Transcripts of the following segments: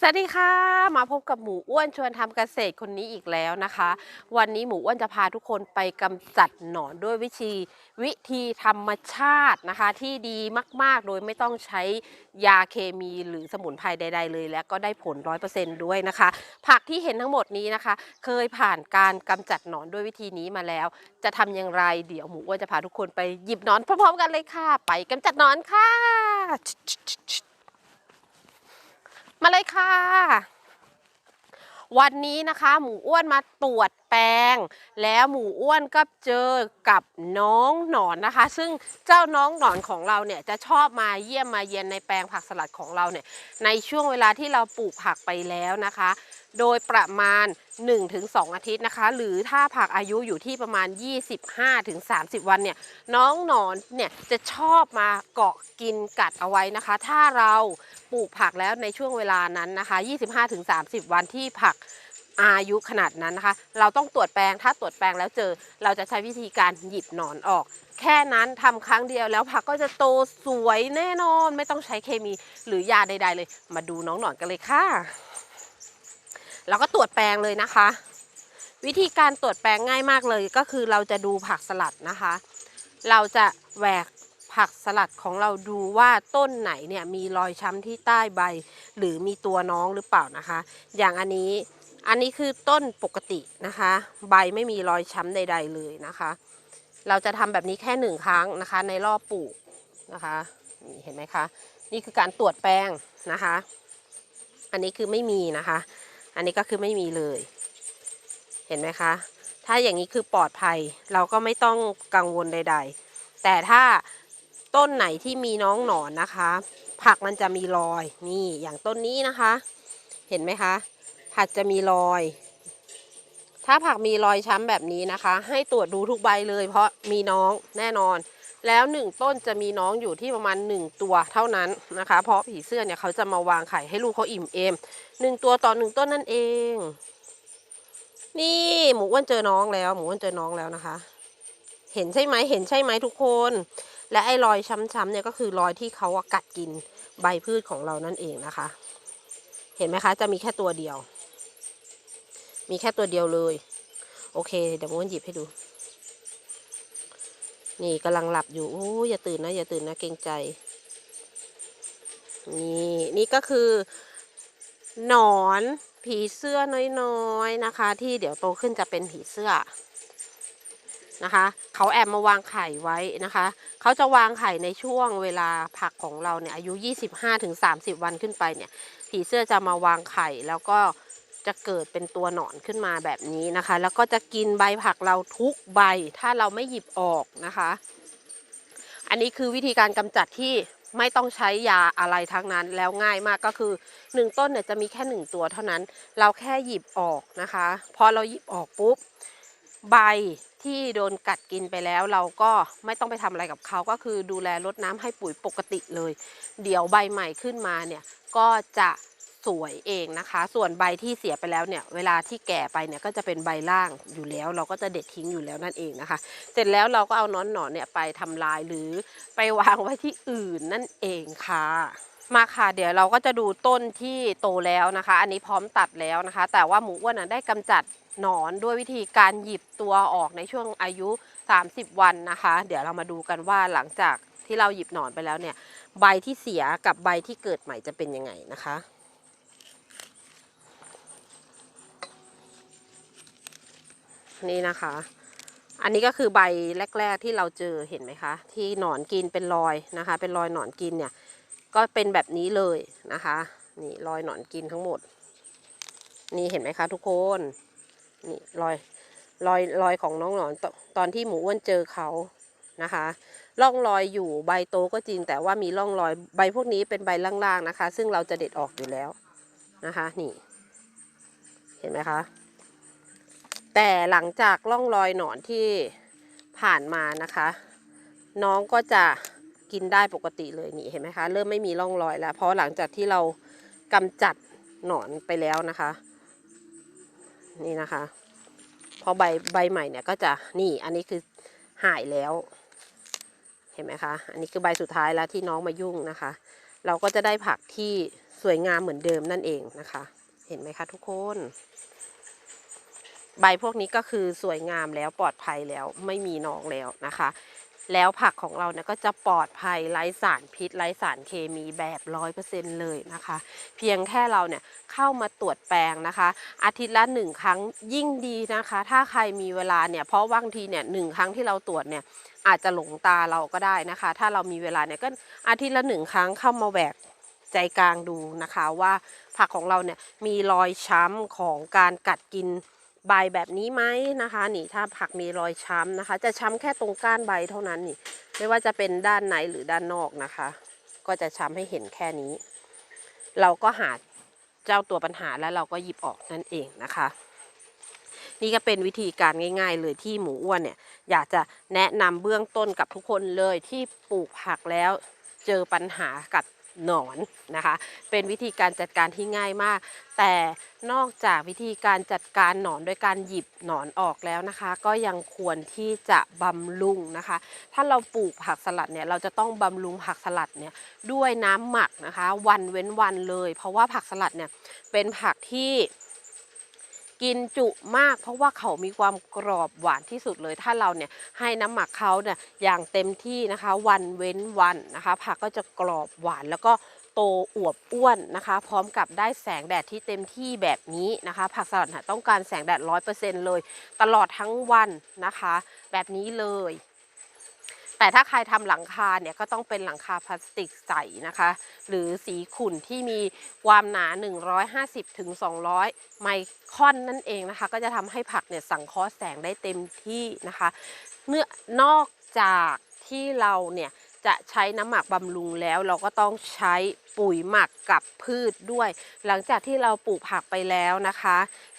สวัสดีค่ะ มาพบกับหมูอ้วนชวนทำเกษตรคนนี้อีกแล้วนะคะ วันนี้หมูอ้วนจะพาทุกคนไปกำจัดหนอนด้วยวิธีวิธีธรรมชาตินะคะ ที่ดีมาก ๆ โดยไม่ต้องใช้ยาเคมีหรือสมุนไพรใด ๆ เลย และก็ได้ผล 100%ด้วยนะคะ ผักที่เห็นทั้งหมดนี้นะคะ เคยผ่านการกำจัดหนอนด้วยวิธีนี้มาแล้ว จะทำอย่างไรเดี๋ยวหมูอ้วนจะพาทุกคนไปหยิบหนอนพร้อมๆกันเลยค่ะ ไปกำจัดหนอนค่ะ มาเลยค่ะ วันนี้นะคะ หมูอ้วนมาตรวจแปลง แล้วหมูอ้วนก็เจอกับน้องหนอนนะคะ ซึ่งเจ้าน้องหนอนของเราเนี่ยจะชอบมาเยี่ยมมาเยียนในแปลงผักสลัดของเราเนี่ยในช่วงเวลาที่เราปลูกผักไปแล้วนะคะ โดยประมาณ 1-2 อาทิตย์นะคะ หรือถ้าผักอายุอยู่ที่ประมาณ 25-30 วันเนี่ยน้องหนอนเนี่ยจะชอบมาเกาะกินกัดเอาไว้นะคะ ถ้าเราปลูกผักแล้วในช่วงเวลานั้นนะคะ 25-30 วันที่ผัก อายุขนาดนั้นนะคะ เราต้องตรวจแปลงถ้าตรวจแปลงแล้วเจอ เราจะใช้วิธีการหยิบหนอนออก แค่นั้นทำครั้งเดียวแล้วผักก็จะโตสวยแน่นอน ไม่ต้องใช้เคมีหรือยาใด ๆ เลย มาดูน้องหนอนกันเลยค่ะเราก็ตรวจแปลงเลยนะคะ วิธีการตรวจแปลงง่ายมากเลยก็คือเราจะดูผักสลัดนะคะ เราจะแหวกผักสลัดของเราดูว่าต้นไหนเนี่ยมีรอยช้ำที่ใต้ใบ หรือมีตัวน้องหรือเปล่านะคะ อย่างอันนี้ อันนี้คือต้นปกตินะคะ ใบไม่มีรอยช้ำใด ๆ เลยนะคะ เราจะทำแบบนี้แค่หนึ่งครั้งนะคะ ในรอบปลูกนะคะเห็นไหมคะ นี่คือการตรวจแปลงนะคะ อันนี้คือไม่มีนะคะ อันนี้ก็คือไม่มีเลย เห็นไหมคะ ถ้าอย่างนี้คือปลอดภัย เราก็ไม่ต้องกังวลใด ๆ แต่ถ้าต้นไหนที่มีน้องหนอนนะคะ ผักมันจะมีรอย นี่อย่างต้นนี้นะคะ เห็นไหมคะ ผักจะมีรอย ถ้าผักมีรอยช้ำแบบนี้นะคะ ให้ตรวจดูทุกใบเลย เพราะมีน้องแน่นอน แล้วหนึ่งต้นจะมีน้องอยู่ที่ประมาณหนึ่งตัวเท่านั้นนะคะ เพราะผีเสื้อเนี่ยเขาจะมาวางไข่ให้ลูกเขาอิ่มเอมหนึ่งตัวต่อหนึ่งต้นนั่นเอง นี่หมูอ้วนเจอน้องแล้ว หมูอ้วนเจอน้องแล้วนะคะ เห็นใช่ไหมเห็นใช่ไหมทุกคน และไอ้รอยช้ำๆเนี่ยก็คือรอยที่เขากัดกินใบพืชของเรานั่นเองนะคะ เห็นไหมคะ จะมีแค่ตัวเดียว มีแค่ตัวเดียวเลย โอเค เดี๋ยวม้วนหยิบให้ดู นี่กำลังหลับอยู่โอ้ยอย่าตื่นนะ อย่าตื่นนะ เกรงใจ นี่นี่ก็คือหนอนผีเสื้อน้อยๆนะคะ ที่เดี๋ยวโตขึ้นจะเป็นผีเสื้อนะคะเขาแอบมาวางไข่ไว้นะคะ เขาจะวางไข่ในช่วงเวลาผักของเราเนี่ยอายุ 25-30 วันขึ้นไปเนี่ย ผีเสื้อจะมาวางไข่แล้วก็ จะเกิดเป็นตัวหนอนขึ้นมาแบบนี้นะคะ แล้วก็จะกินใบผักเราทุกใบถ้าเราไม่หยิบออกนะคะ อันนี้คือวิธีการกำจัดที่ไม่ต้องใช้ยาอะไรทั้งนั้นแล้วง่ายมากก็คือ 1 ต้นเนี่ยจะมีแค่ 1 ตัวเท่านั้น เราแค่หยิบออกนะคะ พอเราหยิบออกปุ๊บใบที่โดนกัดกินไปแล้ว เราก็ไม่ต้องไปทำอะไรกับเขาก็คือดูแลรดน้ำให้ปุ๋ยปกติเลย เดี๋ยวใบใหม่ขึ้นมาเนี่ยก็จะ สวยเองนะคะ ส่วนใบที่เสียไปแล้วเนี่ย เวลาที่แก่ไปเนี่ยก็จะเป็นใบล่างอยู่แล้ว เราก็จะเด็ดทิ้งอยู่แล้วนั่นเองนะคะ เสร็จแล้วเราก็เอาน้อนหนอนเนี่ยไปทำลายหรือไปวางไว้ที่อื่นนั่นเองค่ะมาค่ะเดี๋ยวเราก็จะดูต้นที่โตแล้วนะคะ อันนี้พร้อมตัดแล้วนะคะ แต่ว่าหมูอ้วนนะได้กำจัดหนอนด้วยวิธีการหยิบตัวออกในช่วงอายุ 30 วันนะคะ เดี๋ยวเรามาดูกันว่าหลังจากที่เราหยิบหนอนไปแล้วเนี่ย ใบที่เสียกับใบที่เกิดใหม่จะเป็นยังไงนะคะ นี่นะคะ อันนี้ก็คือใบแรก ๆที่เราเจอเห็นไหมคะ ที่หนอนกินเป็นรอยนะคะ เป็นรอยหนอนกินเนี่ย ก็เป็นแบบนี้เลยนะคะนี่รอยหนอนกินทั้งหมด นี่เห็นไหมคะ ทุกคนนี่รอยรอยรอยของน้องหนอนตตอนที่หมูอ้วนเจอเขานะคะ ร่องรอยอยู่ใบโตก็จริง แต่ว่ามีร่องรอยใบพวกนี้เป็นใบล่างๆนะคะ ซึ่งเราจะเด็ดออกอยู่แล้วนะคะ นี่ เห็นไหมคะ แต่หลังจากร่องรอยหนอนที่ผ่านมานะคะ น้องก็จะกินได้ปกติเลยนี่เห็นไหมคะ เริ่มไม่มีร่องรอยแล้ว เพราะหลังจากที่เรากำจัดหนอนไปแล้วนะคะ นี่นะคะพอใบใบใหม่เนี่ยก็จะนี่อันนี้คือหายแล้ว เห็นไหมคะ อันนี้คือใบสุดท้ายแล้วที่น้องมายุ่งนะคะ เราก็จะได้ผักที่สวยงามเหมือนเดิมนั่นเองนะคะ เห็นไหมคะทุกคน ใบพวกนี้ก็คือสวยงามแล้วปลอดภัยแล้วไม่มีนองแล้วนะคะ แล้วผักของเราเนี่ยก็จะปลอดภัยไร้สารพิษไร้สารเคมีแบบร้อยเปอร์เซ็นเลยนะคะ เพียงแค่เราเนี่ยเข้ามาตรวจแปลงนะคะ อาทิตย์ละหนึ่งครั้งยิ่งดีนะคะ ถ้าใครมีเวลาเนี่ยเพราะบางทีเนี่ยหนึ่งครั้งที่เราตรวจเนี่ยอาจจะหลงตาเราก็ได้นะคะ ถ้าเรามีเวลาเนี่ยก็อาทิตย์ละหนึ่งครั้งเข้ามาแหวกใจกลางดูนะคะว่าผักของเราเนี่ยมีรอยช้ำของการกัดกิน ใบแบบนี้ไหมนะคะนี่ถ้าผักมีรอยช้ำนะคะ จะช้ำแค่ตรงก้านใบเท่านั้นนี่ ไม่ว่าจะเป็นด้านในหรือด้านนอกนะคะ ก็จะช้ำให้เห็นแค่นี้ เราก็หาเจ้าตัวปัญหาแล้วเราก็หยิบออกนั่นเองนะคะ นี่ก็เป็นวิธีการง่าย ๆ เลยที่หมูอ้วนเนี่ย อยากจะแนะนำเบื้องต้นกับทุกคนเลยที่ปลูกผักแล้วเจอปัญหากับ หนอนนะคะ เป็นวิธีการจัดการที่ง่ายมาก แต่นอกจากวิธีการจัดการหนอนโดยการหยิบหนอนออกแล้วนะคะ ก็ยังควรที่จะบำรุงนะคะ ถ้าเราปลูกผักสลัดเนี่ยเราจะต้องบำรุงผักสลัดเนี่ยด้วยน้ำหมักนะคะ วันเว้นวันเลย เพราะว่าผักสลัดเนี่ยเป็นผักที่ กินจุมาก เพราะว่าเขามีความกรอบหวานที่สุดเลย ถ้าเราเนี่ยให้น้ำหมักเขาเนี่ยอย่างเต็มที่นะคะ วันเว้นวันนะคะ ผักก็จะกรอบหวานแล้วก็โตอวบอ้วนนะคะ พร้อมกับได้แสงแดดที่เต็มที่แบบนี้นะคะ ผักสลัดต้องการแสงแดดร้อยเปอร์เซ็นต์เลย ตลอดทั้งวันนะคะ แบบนี้เลย แต่ถ้าใครทำหลังคาเนี่ยก็ต้องเป็นหลังคาพลาสติกใสนะคะ หรือสีขุ่นที่มีความหนา 150ถึง200 ไมครอนนั่นเองนะคะ ก็จะทำให้ผักเนี่ยสังเคราะห์แสงได้เต็มที่นะคะเมื่อนอกจากที่เราเนี่ยจะใช้น้ำหมักบำรุงแล้วเราก็ต้องใช้ปุ๋ยหมักกับพืชด้วย หลังจากที่เราปลูกผักไปแล้วนะคะ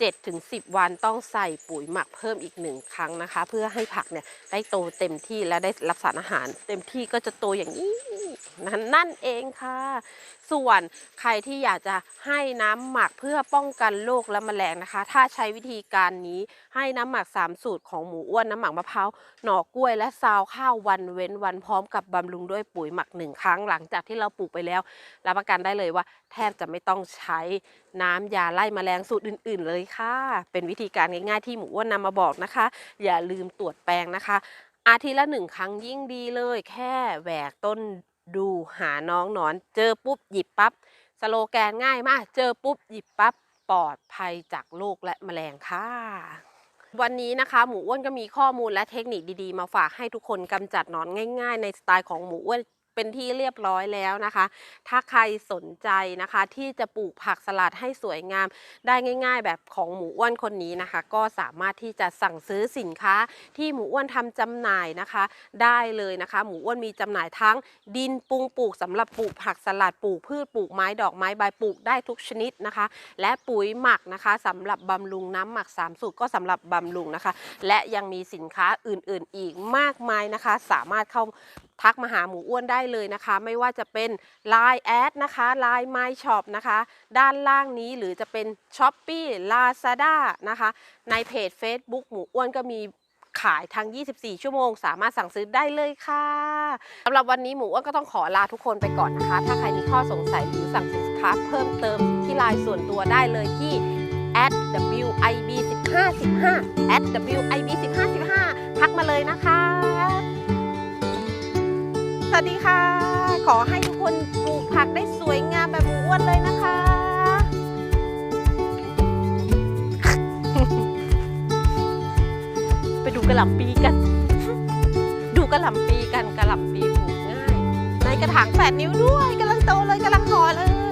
7ถึง10 วันต้องใส่ปุ๋ยหมักเพิ่มอีกหนึ่งครั้งนะคะ เพื่อให้ผักเนี่ยได้โตเต็มที่และได้รับสารอาหาร เต็มที่ก็จะโตอย่างนี้นั่นนั่นเองค่ะ ส่วนใครที่อยากจะให้น้ำหมักเพื่อป้องกันโรคและแมลงนะคะ ถ้าใช้วิธีการนี้ให้น้ำหมัก 3 สูตรของหมูอ้วนน้ำหมักมะพร้าวหน่อกล้วยและซาวข้าววันเว้นวันพร้อมกับบำรุงด้วยปุ๋ยหมักหนึ่งครั้งหลังจากที่เราปลูกไปแล้วรับประกันได้เลยว่า แทบจะไม่ต้องใช้น้ำยาไล่แมลงสูตรอื่น ๆ เลยค่ะ เป็นวิธีการง่ายๆที่หมูอ้วนนำมาบอกนะคะ อย่าลืมตรวจแปลงนะคะ อาทิตย์ละหนึ่งครั้งยิ่งดีเลย แค่แหวกต้นดูหาน้องหนอน เจอปุ๊บหยิบปั๊บสโลแกนง่ายมาก เจอปุ๊บหยิบปั๊บปลอดภัยจากโรคและแมลงค่ะวันนี้นะคะหมูอ้วนก็มีข้อมูลและเทคนิคดีๆ มาฝากให้ทุกคนกำจัดหนอนง่าย ๆ ในสไตล์ของหมูอ้วน เป็นที่เรียบร้อยแล้วนะคะ ถ้าใครสนใจนะคะ ที่จะปลูกผักสลัดให้สวยงาม ได้ง่าย ๆ แบบของหมูอ้วนคนนี้นะคะ ก็สามารถที่จะสั่งซื้อสินค้าที่หมูอ้วนทำจำหน่ายนะคะ ได้เลยนะคะ หมูอ้วนมีจำหน่ายทั้ง ดินปรุงปลูกสำหรับปลูกผักสลัดปลูกพืชปลูกไม้ดอกไม้ใบปลูกได้ทุกชนิดนะคะ และปุ๋ยหมักนะคะสำหรับบำรุงน้ำหมักสามสูตรก็สำหรับบำรุงนะคะ และยังมีสินค้าอื่นๆ อีกมากมายนะคะ สามารถเข้า ทักมาหาหมูอ้วนได้เลยนะคะ ไม่ว่าจะเป็น Line แอดนะคะ Line My Shop นะคะ ด้านล่างนี้หรือจะเป็น s h o p e e Lazada นะคะ ในเพจ Facebook หมูอ้วนก็มีขายทั้ง 24 ชั่วโมง สามารถสั่งซื้อได้เลยค่ะสำหรับวันนี้หมูอ้วนก็ต้องขอลาทุกคนไปก่อนนะคะ ถ้าใครมีข้อสงสัยหรือสั่งสินค้าเพิ่มเติมที่ไลน์ส่วนตัวได้เลยที่ at wib 15 15 at wib 15 15ทักมาเลยนะคะ สวัสดีค่ะ ขอให้ทุกคนปลูกผักได้สวยงามแบบหมูอ้วนเลยนะคะ ไปดูกระหล่ำปีกัน ดูกระหล่ำปีกันกระหล่ำปีปลูกง่าย ในกระถางแปดนิ้วด้วยกำลังโตเลยกำลังหอเลย